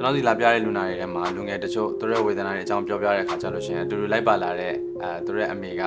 ကျွန်တော်ဒီလာပြတဲ့လူနာတွေထဲမှာလူငယ်တချို့သူတို့ရဲ့ဝေဒနာတွေအကြောင်းပြောပြတဲ့အခါကျလို့ရှိရင်အတူတူလိုက်ပါလာတဲ့အဲသူတို့ရဲ့အမေက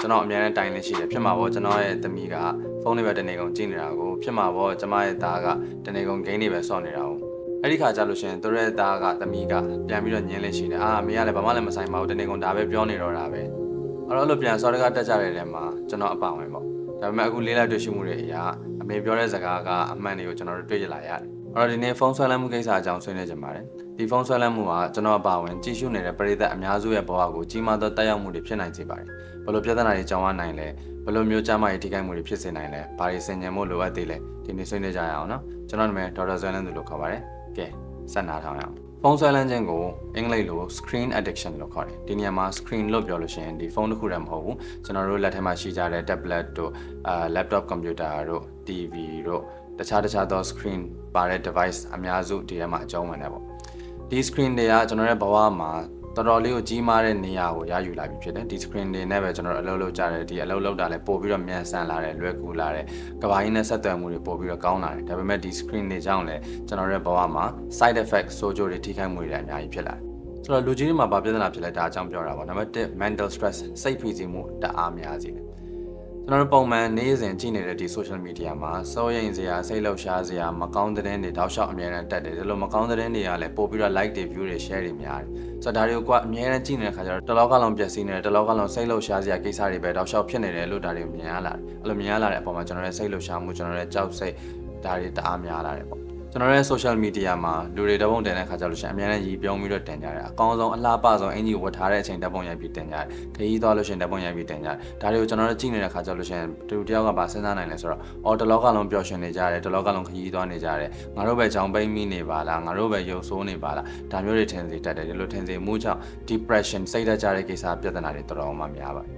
ကျွန်တော်အများနဲ့တိုင်နေရှိတယ်ဖြစ်မှာပေါ့ကျွန်တော်ရဲ့သမီးကဖုန်းတွေပဲတနေကုန်ကြည့်နေတာကိုဖြစ်မှာပေါ့ကျမရဲ့သားကတနေကုန်ဂိမ်းတွေပဲစောင့်နေတာကိုအဲ့ဒီခါကျလို့ရှိရင်သူတို့ရဲ့သားကသမီးကပြန်ပြီးတော့ညင်းလေးရှိတယ်အာအမေကလည်းဘာမှလည်းမဆိုင်ပါဘူးတနေကုန်ဒါပဲပြောနေတော့တာပဲအဲ့တော့အဲ့လိုပြန်စောတကတက်ကြတဲ့ထဲမှာကျွန်တော်အပါဝင်ပေါ့ဒါပေမဲ့အခုလေးလိုက်တွေ့ရှိမှုတွေအရာအမေပြောတဲ့စကားကအမှန်တွေကိုကျွန်တော်တို့တွေ့ရလာရတယ် အဲ့တော့ဒီနေ့ဖုန်းဆွဲလမ်းမှုကိစ္စအကြောင်းဆွေးနွေးကြပါတယ်ဒီဖုန်းဆွဲလမ်းမှုကကျွန်တော်အပါဝင်ကြည့်ရှုနေတဲ့ပရိသတ်အများစုရဲ့ဘဝကိုကြီးမားသောတက်ရောက်မှုတွေဖြစ်နိုင်စေပါတယ်ဘယ်လိုပြဿနာတွေကြောင်းရနိုင်လဲဘယ်လိုမျိုးကြားမရေးထိခိုက်မှုတွေဖြစ်စေနိုင်လဲဘာတွေဆင်ញံမှုလိုအပ်သေးလဲဒီနေ့ဆွေးနွေးကြရအောင်နော်ကျွန်တော်နာမည်ဒေါက်တာဇွဲလန်းသူလို့ခေါ်ပါတယ်ကဲဆက်နာထောင်ရအောင်ဖုန်းဆွဲလန်းခြင်းကိုအင်္ဂလိပ်လို screen addiction လို့ခေါ်တယ်ဒီနေရာမှာ screen လို့ပြောလို့ရှိရင်ဒီဖုန်းတစ်ခုတည်းမဟုတ်ဘူးကျွန်တော်တို့လက်ထဲမှာရှိကြတဲ့ tablet တို့အာ laptop computer တို့ TV တို့ တခြားတခြားသော screen ပါတဲ့ device အများစုဒီထဲမှာအကျုံးဝင်တယ်ပေါ့ဒီ screen တွေကကျွန်တော်ရဲ့ဘဝမှာတော်တော်လေးကိုကြီးမားတဲ့နေရာကိုရယူလာပြီဖြစ်တယ်ဒီ screen တွေနဲ့ပဲကျွန်တော်တို့အလုပ်လုပ်ကြတယ်ဒီအလုပ်လုပ်တာလည်းပို့ပြီးတော့မြန်ဆန်လာတယ်လွယ်ကူလာတယ်ကဘာကြီးနဲ့ဆက်သွယ်မှုတွေပို့ပြီးတော့ကောင်းလာတယ်ဒါပေမဲ့ဒီ screen တွေကြောင့်လည်းကျွန်တော်တို့ရဲ့ဘဝမှာ side effect ဆိုးကျိုးတွေထိခိုက်မှုတွေလည်းအများကြီးဖြစ်လာတယ်ဆိုတော့လူကြီးတွေမှာဘာပြဿနာဖြစ်လဲဒါအကြောင်းပြောတာပေါ့နံပါတ်1 mental stress စိတ်ဖိစီးမှုတအားများစေတယ် ကျွန်တော်တို့ပုံမှန်နေ့စဉ်ကြည့်နေတဲ့ဒီ social media မှာစိုးရိမ်စရာစိတ်လှုပ်ရှားစရာမကောင်းတဲ့သတင်းတွေတောက်လျှောက်အများနဲ့တက်တယ်ဒီလိုမကောင်းတဲ့သတင်းတွေကလည်းပို့ပြီးတော့ like တွေ view တွေ share တွေများတယ်ဆိုတော့ဒါတွေကိုကအများနဲ့ကြည့်နေတဲ့ခါကျတော့တလောကလုံးပျက်စီးနေတယ်တလောကလုံးစိတ်လှုပ်ရှားစရာကိစ္စတွေပဲတောက်လျှောက်ဖြစ်နေတယ်လို့ဒါတွေမြင်ရလာတယ်အဲ့လိုမြင်ရလာတဲ့အပေါ်မှာကျွန်တော်ရဲ့စိတ်လှုပ်ရှားမှုကျွန်တော်ရဲ့ကြောက်စိတ်ဒါတွေတအားများလာတယ်ပေါ့ ကျွန်တော်ရဲ့ social media မှာလူတွေတပုံတင်တဲ့ခါကျလို့ရှိရင်အများနဲ့ရီပြောင်းပြီးတော့တင်ကြတယ်အကောင်းဆုံးအလားပဆုံးအင်ကြီးဝတ်ထားတဲ့အချိန်ဓာတ်ပုံရိုက်ပြီးတင်ကြတယ်ခရီးသွားလို့ရှိရင်ဓာတ်ပုံရိုက်ပြီးတင်ကြတယ်ဒါတွေကိုကျွန်တော်တို့ကြည့်နေတဲ့ခါကျလို့ရှိရင်တူတယောက်ကပါစဉ်းစားနိုင်လဲဆိုတော့အော်တလောကလုံးပျော်ရွှင်နေကြတယ်တလောကလုံးခရီးသွားနေကြတယ်ငါတို့ပဲကြောင်ပိတ်မိနေပါလားငါတို့ပဲရုပ်ဆိုးနေပါလားဒါမျိုးတွေထင်စေတတ်တယ်ဒီလိုထင်စေမှုကြောင့် depression စိတ်ဓာတ်ကြတဲ့ကိစ္စပြဿနာတွေတော်တော်မှများပါတယ်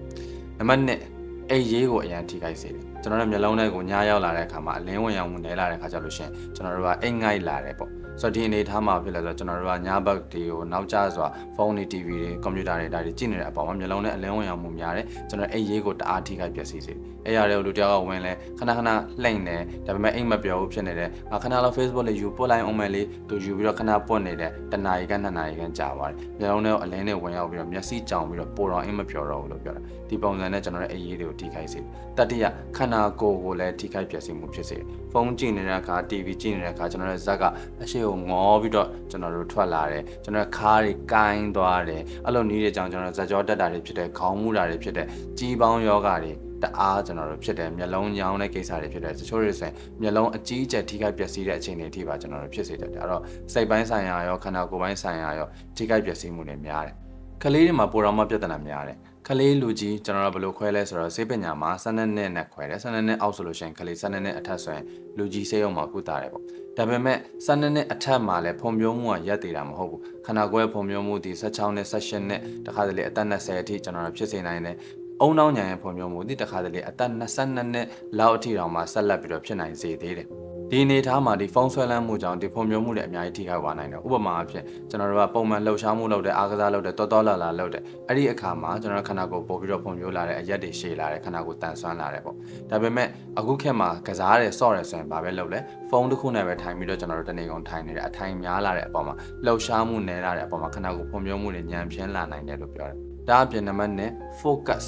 နံပါတ်1အိတ်ရေးကိုအရန်ထိခိုက်စေတယ် ကျွန်တော်တို့မျက်လုံးထဲကိုညားရောက်လာတဲ့အခါမှာအလင်းဝင်ရောင်မှုနဲလာတဲ့အခါကျလို့ရှိရင်ကျွန်တော်တို့ကအိတ်ငိုက်လာတယ်ပေါ့ ဆိုတော့ဒီအနေထားမှာဖြစ်လဲဆိုတော့ကျွန်တော်တို့ကညာဘက်တွေကိုနောက်ကျစွာဖုန်းတွေ TV တွေကွန်ပျူတာတွေဒါတွေကြည့်နေတဲ့အပေါ်မှာမျက်လုံးထဲအလင်းဝင်ရောင်မှုများတယ်ကျွန်တော်အိတ်ရေးကိုတအားထိခိုက်ပျက်စီးစေတယ်အဲ့ရတဲ့လူတယောက်ကဝင်လဲခဏခဏလှိမ့်တယ်ဒါပေမဲ့အိတ်မပြောဘူးဖြစ်နေတယ်ငါခဏလောက် Facebook လေးယူပို့လိုက်အောင်မယ်လေးသူယူပြီးတော့ခဏပွတ်နေတယ်တနာရီကနှစ်နာရီကကြာသွားတယ်မျက်လုံးထဲကိုအလင်းနဲ့ဝင်ရောက်ပြီးတော့မျက်စိကြောင်ပြီးတော့ပိုတော့အိတ်မပြောတော့ဘူးလို့ပြောတာဒီပုံစံနဲ့ကျွန်တော်ရဲ့အိတ်ရေးတွေကိုထိခိုက်စေတယ်တတိယခန္ဓာကိုယ်ကိုလည်းထိခိုက်ပျက်စီးမှုဖြစ်စေတယ်ဖုန်းကြည့်နေတဲ့အခါ TV ကြည့်နေတဲ့အခါကျွန်တော်ရဲ့ဇက်ကအရှိကိုငေါပြီးတော့ကျွန်တော်တို့ထွက်လာတယ်ကျွန်တော်ရဲ့ခါးတွေကိုင်းသွားတယ်အဲ့လိုနီးတဲ့ကြောင့်ကျွန်တော်ဇက်ကြောတက်တာတွေဖြစ်တဲ့ခေါင်းမူတာတွေဖြစ်တဲ့ကြီးပေါင်းယောဂတွေတအားကျွန်တော်တို့ဖြစ်တယ်မျက်လုံးညောင်းတဲ့ကိစ္စတွေဖြစ်တယ်တချို့တွေဆိုရင်မျက်လုံးအကြီးအကျယ်ထိခိုက်ပျက်စီးတဲ့အခြေအနေအထိပါကျွန်တော်တို့ဖြစ်စေတတ်တယ်အဲ့တော့စိတ်ပိုင်းဆိုင်ရာရောခန္ဓာကိုယ်ပိုင်းဆိုင်ရာရောထိခိုက်ပျက်စီးမှုတွေများတယ်ကလေးတွေမှာပိုတော်မှပြဿနာများတယ် ကလေးလူကြီးကျွန်တော်တို့ဘယ်လိုခွဲလဲဆိုတော့ဆေးပညာမှာ12နှစ်နဲ့ခွဲတယ်12နှစ်အောက်ဆိုလို့ရှိရင်ကလေး12နှစ်အထက်ဆိုရင်လူကြီးဆေးရုံမှာကုသတယ်ပေါ့ဒါပေမဲ့12နှစ်အထက်မှာလည်းဖွံ့ဖြိုးမှုကရက်တည်တာမဟုတ်ဘူးခန္ဓာကိုယ်ရဲ့ဖွံ့ဖြိုးမှုဒီ16နှစ်18နှစ်တခါတလေအသက်20အထိကျွန်တော်တို့ဖြစ်စေနိုင်တယ်အုံနောက်ညာရဲ့ဖွံ့ဖြိုးမှုဒီတခါတလေအသက်22နှစ်လောက်အထိတောင်မှဆက်လက်ပြီးတော့ဖြစ်နိုင်စေသေးတယ် ဒီအနေထားမှာဒီဖုန်းဆွဲလန်းမှုကြောင့်ဒီဖွံ့ဖြိုးမှုတွေအများကြီးထိခိုက်သွားနိုင်တယ်ဥပမာအဖြစ်ကျွန်တော်တို့ကပုံမှန်လှုပ်ရှားမှုလုပ်တယ်အားကစားလုပ်တယ်တော်တော်လာလာလုပ်တယ်အဲ့ဒီအခါမှာကျွန်တော်တို့ခန္ဓာကိုယ်ပို့ပြီးတော့ဖွံ့ဖြိုးလာတဲ့အရက်တွေရှည်လာတယ်ခန္ဓာကိုယ်တန်ဆွမ်းလာတယ်ပေါ့ဒါပေမဲ့အခုခေတ်မှာကစားတယ်ဆော့တယ်ဆိုရင်ဘာပဲလုပ်လဲဖုန်းတစ်ခုနဲ့ပဲထိုင်ပြီးတော့ကျွန်တော်တို့တနေ့ကုန်ထိုင်နေတယ်အထိုင်များလာတဲ့အပေါ်မှာလှုပ်ရှားမှုနည်းလာတဲ့အပေါ်မှာခန္ဓာကိုယ်ဖွံ့ဖြိုးမှုတွေညံပြင်းလာနိုင်တယ်လို့ပြောတယ်ဒါအပြင်နံပါတ်1 focus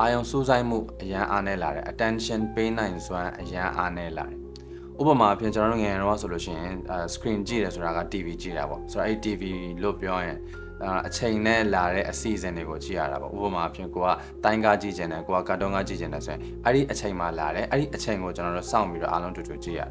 အာယုံစူးစိုက်မှုအရန်အားနည်းလာတယ် attention ပေးနိုင်စွမ်းအရန်အားနည်းလာတယ် ဥပမာအဖြစ်ကျွန်တော်တို့ငယ်ငယ်တော့ဆိုလို့ရှိရင်အဲ screen ကြည့်တယ်ဆိုတာက TV ကြည့်တာပေါ့ဆိုတော့အဲ့ TV လို့ပြောရင်အချိန်နဲ့လာတဲ့အစီအစဉ်တွေကိုကြည့်ရတာပေါ့ဥပမာအဖြစ်ကိုကတိုင်းကားကြည့်ကျင်တယ်ကိုကကာတွန်းကားကြည့်ကျင်တယ်ဆိုရင်အဲ့ဒီအချိန်မှလာတယ်အဲ့ဒီအချိန်ကိုကျွန်တော်တို့စောင့်ပြီးတော့အားလုံးတူတူကြည့်ရတယ်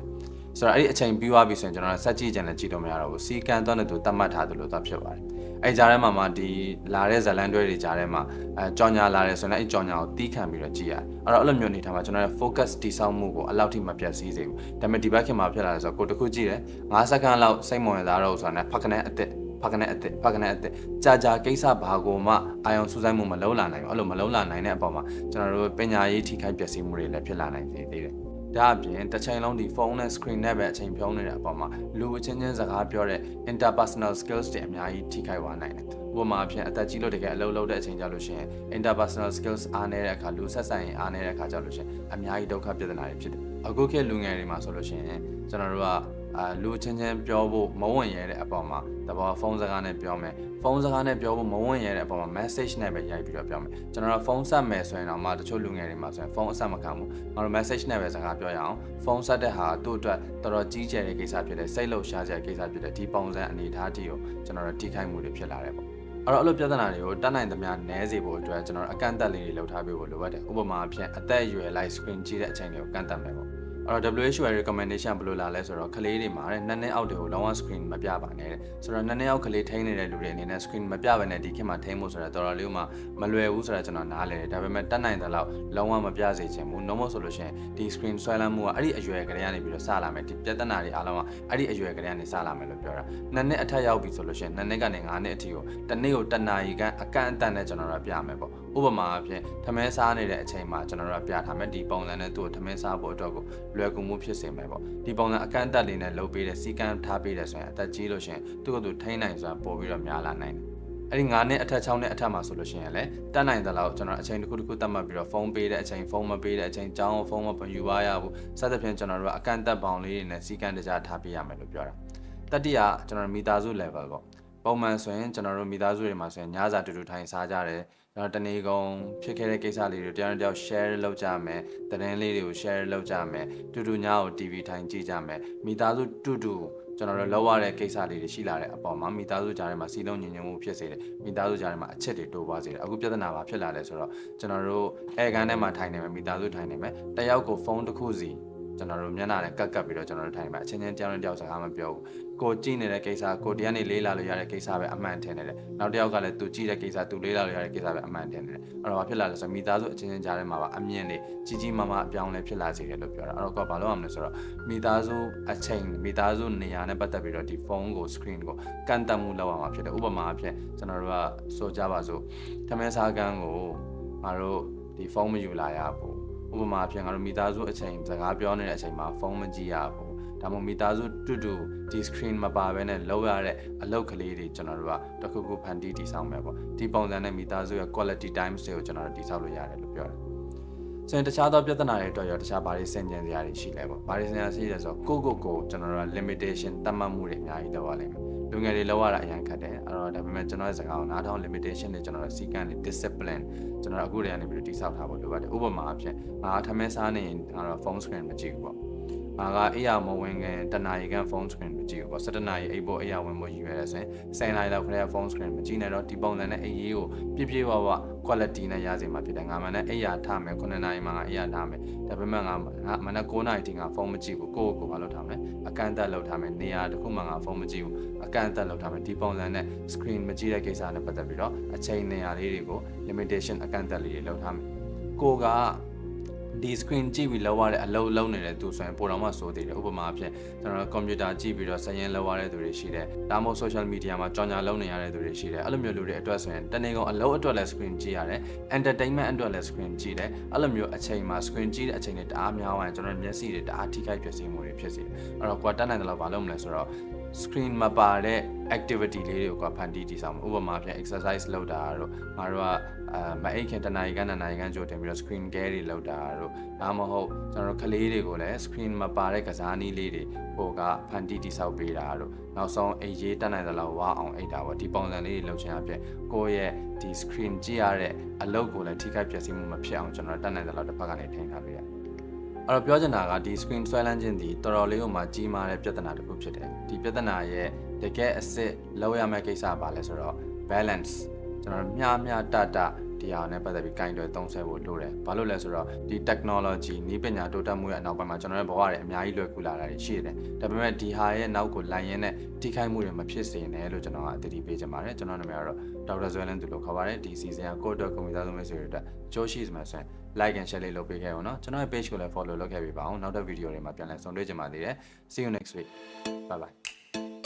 ဆိုတော့အဲ့ဒီအချိန်ပြီးသွားပြီဆိုရင်ကျွန်တော်တို့ဆက်ကြည့်ကျင်လည်းကြည့်တော့မရတော့ဘူးစီကံတော့လည်းသူတတ်မှတ်ထားသလိုတော့ဖြစ်ပါတယ် အဲကြားထဲမှာမှဒီလာတဲ့ဇလန်တွဲတွေကြားထဲမှာအဲကြောင်ညာလာတယ်ဆိုရင်အဲကြောင်ညာကိုတီးခံပြီးတော့ကြည့်ရတယ်အဲ့တော့အဲ့လိုမျိုးနေထားမှာကျွန်တော်ရဲ့ focus တိစောက်မှုကိုအလောက်ထိမပြတ်စည်းစေဘူးဒါပေမဲ့ဒီဘက်ခင်မှာဖြစ်လာတယ်ဆိုတော့ကိုတစ်ခုကြည့်တယ်9စက္ကန့်လောက်စိတ်မဝင်စားတော့ဆိုတာနဲ့ဖက်ကနေအစ်စ်ဖက်ကနေအစ်စ်ဖက်ကနေအစ်စ်ကြာကြာကိစ္စဘာကိုမှအာယုံစူးစိုက်မှုမလုံးလာနိုင်ဘူးအဲ့လိုမလုံးလာနိုင်တဲ့အပေါ်မှာကျွန်တော်တို့ပညာရေးထိခိုက်ပျက်စီးမှုတွေလည်းဖြစ်လာနိုင်သေးတယ် ဒါအပြင်တစ်ချိန်လုံးဒီဖုန်းနဲ့ screen နဲ့ပဲအချိန်ဖြုံးနေတဲ့အပေါ်မှာလူအချင်းချင်းစကားပြောတဲ့ interpersonal skills တွေအများကြီးထိခိုက်သွားနိုင်တယ်ဥပမာအဖြစ်အသက်ကြီးလို့တကယ်အလုပ်လုပ်တဲ့အချိန်ကြလို့ရှိရင် interpersonal skills အားနည်းတဲ့အခါလူဆက်ဆံရေးအားနည်းတဲ့အခါကြလို့ရှိရင်အများကြီးဒုက္ခပြဿနာတွေဖြစ်တယ်အခုခေတ်လူငယ်တွေမှာဆိုလို့ရှိရင်ကျွန်တော်တို့က အာလူချင်းချင်းပြောဖို့မဝင်ရတဲ့အပေါ်မှာတဘောဖုန်းစကားနဲ့ပြောမယ်ဖုန်းစကားနဲ့ပြောဖို့မဝင်ရတဲ့အပေါ်မှာ message နဲ့ပဲရိုက်ပြီးတော့ပြောမယ်ကျွန်တော်တို့ဖုန်းဆက်မယ်ဆိုရင်တော့မှတချို့လူငယ်တွေမှာဆိုရင်ဖုန်းအဆက်မခံဘူးငါတို့ message နဲ့ပဲစကားပြောရအောင်ဖုန်းဆက်တဲ့ဟာသူ့အတွက်တော်တော်ကြီးကျယ်တဲ့ကိစ္စဖြစ်တယ်စိတ်လှုပ်ရှားစရာကိစ္စဖြစ်တယ်ဒီပုံစံအနေအထားတီကိုကျွန်တော်တို့ထိခိုက်မှုတွေဖြစ်လာတယ်ပေါ့အဲ့တော့အဲ့လိုပြဿနာတွေကိုတတ်နိုင်သမျှနည်းစေဖို့အတွက်ကျွန်တော်တို့အကန့်အသတ်လေးတွေလုပ်ထားပေးဖို့လိုအပ်တယ်ဥပမာအဖြစ်အသက်အရွယ် live screen ကြည့်တဲ့အချိန်တွေကိုကန့်သတ်မယ်ပေါ့ အဲ့တော့ WHO ရဲ့ recommendation ဘယ်လိုလာလဲဆိုတော့ကလေးတွေမှာတဲ့နှစ်နှစ်အောက်တွေကိုလုံးဝ screen မပြပါနဲ့တဲ့ဆိုတော့နှစ်နှစ်အောက်ကလေးထိန်းနေတဲ့လူတွေအနေနဲ့ screen မပြဘဲနဲ့ဒီခေတ်မှာထိန်းဖို့ဆိုတော့တော်တော်လေးမှမလွယ်ဘူးဆိုတော့ကျွန်တော်နားလည်တယ်ဒါပေမဲ့တတ်နိုင်တဲ့လောက်လုံးဝမပြစေချင်ဘူး normal ဆိုလို့ရှိရင်ဒီ screen ဆွဲလမ်းမှုကအဲ့ဒီအရွယ်ကလေးကနေပြီးတော့စလာမယ်ဒီပြဿနာတွေအားလုံးကအဲ့ဒီအရွယ်ကလေးကနေစလာမယ်လို့ပြောတာနှစ်နှစ်အထက်ရောက်ပြီဆိုလို့ရှိရင်နှစ်နှစ်ကနေ9နှစ်အထိကိုတစ်နေ့ကိုတစ်နာရီကန်အကန့်အသတ်နဲ့ကျွန်တော်တို့ပြမယ်ပေါ့ဥပမာအဖြစ်ထမင်းစားနေတဲ့အချိန်မှာကျွန်တော်တို့ပြထားမယ်ဒီပုံစံနဲ့သူ့ကိုထမင်းစားဖို့အတွက်ကိုလွယ်ကူမှုဖြစ်စေမယ်ပေါ့ဒီပုံစံအကန့်အသတ်လေးနဲ့လုပ်ပေးတဲ့စီကံထားပေးတဲ့ဆိုရင်အသက်ကြီးလို့ရှိရင်သူ့ကိုယ်သူထိန်းနိုင်စွာပို့ပြီးတော့များလာနိုင်တယ်အဲ့ဒီ9နှစ်အထက်6နှစ်အထက်မှာဆိုလို့ရှိရင်လည်းတက်နိုင်သလောက်ကျွန်တော်အချိန်တစ်ခုတစ်ခုသတ်မှတ်ပြီးတော့ဖုန်းပေးတဲ့အချိန်ဖုန်းမပေးတဲ့အချိန်ကြောင်းဖုန်းမယူပါရဘူးစသဖြင့်ကျွန်တော်တို့ကအကန့်အသတ်ပေါင်းလေးတွေနဲ့စီကံတကြားထားပေးရမယ်လို့ပြောတာတတိယကျွန်တော်မိသားစု level ပေါ့ ပုံမှန်ဆိုရင်ကျွန်တော်တို့မိသားစုတွေမှာဆိုရင်ညစာတူတူထိုင်စားကြတယ်ကျွန်တော်တနေ့ကုန်ဖြစ်ခဲ့တဲ့ကိစ္စလေးတွေတယောက်နဲ့တယောက် share လုပ်ကြမယ်သတင်းလေးတွေကို share လုပ်ကြမယ်တူတူညကို TV ထိုင်ကြည့်ကြမယ်မိသားစုတူတူကျွန်တော်တို့လောက်ရတဲ့ကိစ္စလေးတွေရှိလာတဲ့အပေါ်မှာမိသားစုကြားထဲမှာစီလုံးညင်ညွတ်မှုဖြစ်စေတယ်မိသားစုကြားထဲမှာအချက်တွေတိုးပွားစေတယ်အခုပြဿနာပါဖြစ်လာလဲဆိုတော့ကျွန်တော်တို့အဲကန်းထဲမှာထိုင်နေမယ်မိသားစုထိုင်နေမယ်တယောက်ကိုဖုန်းတစ်ခုစီကျွန်တော်တို့မျက်နှာနဲ့ကတ်ကတ်ပြီးတော့ကျွန်တော်တို့ထိုင်မှာအချင်းချင်းတယောက်နဲ့တယောက်စကားမပြောဘူး ကိုကြည့်နေတဲ့ကိစ္စကိုတရားနေလေးလာလို့ရတဲ့ကိစ္စပဲအမှန်ထင်နေတယ်နောက်တစ်ယောက်ကလည်းသူကြည့်တဲ့ကိစ္စသူလေးလာလို့ရတဲ့ကိစ္စပဲအမှန်ထင်နေတယ်အဲ့တော့ဘာဖြစ်လာလဲဆိုတော့မိသားစုအချင်းချင်းကြားထဲမှာပါအမြင်တွေကြီးကြီးမားမားအပြောင်းလဲဖြစ်လာစေတယ်လို့ပြောတာအဲ့တော့ကဘာလို့အောင်လဲဆိုတော့မိသားစုအချိန်မိသားစုနေရာနဲ့ပတ်သက်ပြီးတော့ဒီဖုန်းကို screen ကိုကန့်တက်မှုလောက်အောင်ဖြစ်တယ်ဥပမာအဖြစ်ကျွန်တော်တို့ကဆိုကြပါစို့ထမင်းစားကန်းကိုငါတို့ဒီဖုန်းမယူလာရဘူးဥပမာအဖြစ်ငါတို့မိသားစုအချိန်စကားပြောနေတဲ့အချိန်မှာဖုန်းမကြည့်ရဘူး ဒါမှမဟုတ်မိသားစုတူတူဒီ screen မပါဘဲနဲ့လောက်ရတဲ့အလုပ်ကလေးတွေကျွန်တော်တို့ကတစ်ခုခုဖန်တီးတည်ဆောက်မယ်ပေါ့ဒီပုံစံနဲ့မိသားစုရဲ့ quality times တွေကိုကျွန်တော်တို့တည်ဆောက်လို့ရတယ်လို့ပြောတယ်ဆိုရင်တခြားသောပြဿနာတွေအတွက်ရောတခြားဘာတွေစင်ကြင်စရာတွေရှိလဲပေါ့ဘာတွေစင်ကြင်ရှိလဲဆိုတော့ကိုကိုကိုကျွန်တော်တို့က limitation တတ်မှတ်မှုတွေအများကြီးလောက်ရလိမ့်မယ်လူငယ်တွေလောက်ရတာအရင်ခက်တယ်အဲ့တော့ဒါပေမဲ့ကျွန်တော်ရဲ့စကားကိုနားထောင် limitation တွေကျွန်တော်တို့စီကံတွေ discipline ကျွန်တော်အခုတည်းကနေပြီးတော့တိဆောက်ထားဖို့လိုပါတယ်ဥပမာအဖြစ်ငါထမင်းစားနေရင်ငါတော့ phone screen မကြည့်ဘူးပေါ့ ငါကအိယာမဝင်ခင်တနာရီကန် phone screen မကြည့်ဘူးပေါ့7နာရီအိပ်ဖို့အိယာဝင်ဖို့ရည်ရွယ်ရဆိုရင်10နာရီလောက်ခရက် phone screen မကြည့်နဲ့တော့ဒီပုံစံနဲ့အိပ်ရေးကိုပြည့်ပြည့်ဝဝ quality နဲ့ရစေမှာဖြစ်တယ်ငါမှလည်းအိယာထားမယ်9နာရီမှငါအိယာထားမယ်ဒါပေမဲ့ငါငါမနက်9နာရီထိငါဖုန်းမကြည့်ဘူးကိုယ့်ကိုယ်ကိုဘာလုပ်ထားမလဲအကန့်အသတ်လုပ်ထားမယ်နေရာတစ်ခုမှငါဖုန်းမကြည့်ဘူးအကန့်အသတ်လုပ်ထားမယ်ဒီပုံစံနဲ့ screen မကြည့်တဲ့ကိစ္စနဲ့ပတ်သက်ပြီးတော့အချိန်နေရာလေးတွေကို limitation အကန့်အသတ်လေးတွေလုပ်ထားမယ်ကိုက ဒီ screen ကြည့်ပြီးလောက်ရတဲ့အလုပ်လုပ်နေတဲ့သူဆိုရင်ပိုတော့မှစိုးသေးတယ်ဥပမာအဖြစ်ကျွန်တော်ကွန်ပျူတာကြည့်ပြီးတော့စရင်လောက်ရတဲ့သူတွေရှိတယ်ဒါမှမဟုတ် social media မှာကြောင်ညာလုပ်နေရတဲ့သူတွေရှိတယ်အဲ့လိုမျိုးလူတွေအတွက်ဆိုရင်တနေ့ကုန်အလုပ်အတွက်လည်း screen ကြည့်ရတယ် entertainment အတွက်လည်း screen ကြည့်တယ်အဲ့လိုမျိုးအချိန်မှာ screen ကြည့်တဲ့အချိန်တွေတအားများသွားရင်ကျွန်တော်မျက်စိတွေတအားထိခိုက်ပျက်စီးမှုတွေဖြစ်စေတယ်အဲ့တော့ကွာတက်နိုင်တယ်လို့မလုပ်မလဲဆိုတော့ screen မပါတဲ့ activity လေးတွေကိုကဖန်တီးတည်ဆောင်မှုဥပမာဖြင့် exercise လုပ်တာတို့ငါတို့ကအာမအိတ်ခင်တနာရီကနှစ်နာရီကကြိုတင်ပြီးတော့ screen care တွေလုပ်တာတို့ဒါမှမဟုတ်ကျွန်တော်တို့ကလေးတွေကိုလည်း screen မပါတဲ့ကစားနည်းလေးတွေဟိုကဖန်တီးတည်ဆောက်ပေးတာတို့နောက်ဆုံးအိတ်ရေးတက်နိုင်သလောက်ဝါအောင်အိတ်တာပေါ့ဒီပုံစံလေးတွေလုပ်ချင်အပြင်ကိုယ့်ရဲ့ဒီ screen ကြည့်ရတဲ့အလုပ်ကိုလည်းထိခိုက်ပျက်စီးမှုမဖြစ်အောင်ကျွန်တော်တက်နိုင်သလောက်တစ်ဖက်ကနေထိန်းထားပေးရတယ် အဲ့တော့ပြောချင်တာကဒီ screen ဆွဲလန်းခြင်းဒီတော်တော်လေးကိုမှကြီးမားတဲ့ပြဿနာတစ်ခုဖြစ်တယ်ဒီပြဿနာရဲ့တကယ်အစ်စ်လောက်ရမယ့်ကိစ္စပါလဲဆိုတော့ balance ကျွန်တော်မျှမျှတတ ဒီဟာနဲ့ပတ်သက်ပြီးကင်တွယ်သုံးဆွဲဖို့လိုတယ်။ဘာလို့လဲဆိုတော့ဒီ technology နည်းပညာတိုးတက်မှုရဲ့အနောက်ပိုင်းမှာကျွန်တော်တို့ဘဝတွေအများကြီးလွယ်ကူလာတာတွေရှိတယ်။ဒါပေမဲ့ဒီဟာရဲ့နောက်ကိုလိုက်ရင်းနဲ့ထိခိုက်မှုတွေမဖြစ်စေနဲ့လို့ကျွန်တော်ကအတည်ပြုပေးချင်ပါတယ်။ကျွန်တော်နာမည်ကတော့ဒေါက်တာဇွဲလန်းသူလို့ခေါ်ပါတယ်။ဒီ season က code ကွန်ပျူတာသုံးမိတ်ဆွေတွေအတွက်ကြိုးရှိစမှာဆိုရင် like and share လေးလုပ်ပေးခဲ့အောင်နော်။ကျွန်တော်ရဲ့ page ကိုလည်း follow လုပ်ခဲ့ပေးပါအောင်။နောက်တဲ့ video တွေမှာပြန်လည်ဆုံတွေ့ကြပါသေးတယ်။ See you next week. Bye bye.